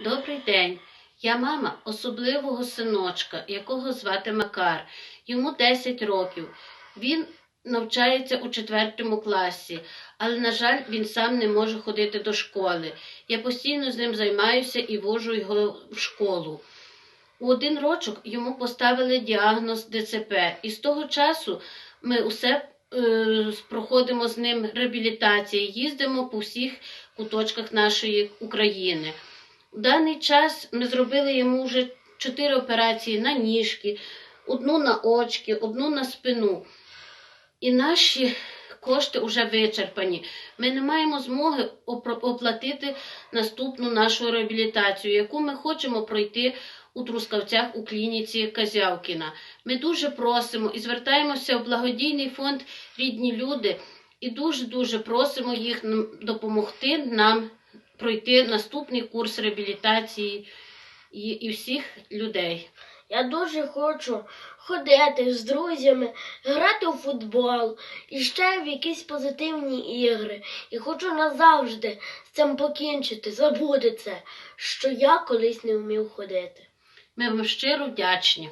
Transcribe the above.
Добрий день. Я мама особливого синочка, якого звати Макар. Йому 10 років. Він навчається у четвертому класі, але, на жаль, він сам не може ходити до школи. Я постійно з ним займаюся і вожу його в школу. У один рочок йому поставили діагноз ДЦП, і з того часу ми усе е, проходимо з ним реабілітації, їздимо по всіх куточках нашої України. У даний час ми зробили йому вже чотири операції на ніжки, одну на очки, одну на спину. І наші кошти вже вичерпані. Ми не маємо змоги оплатити наступну нашу реабілітацію, яку ми хочемо пройти у Трускавцях у клініці Казявкіна. Ми дуже просимо і звертаємося в благодійний фонд Рідні люди і дуже-дуже просимо їх допомогти нам пройти наступний курс реабілітації і, і всіх людей. Я дуже хочу ходити з друзями, грати у футбол і ще в якісь позитивні ігри. І хочу назавжди з цим покінчити, забути це, що я колись не вмів ходити. Ми вам щиро вдячні.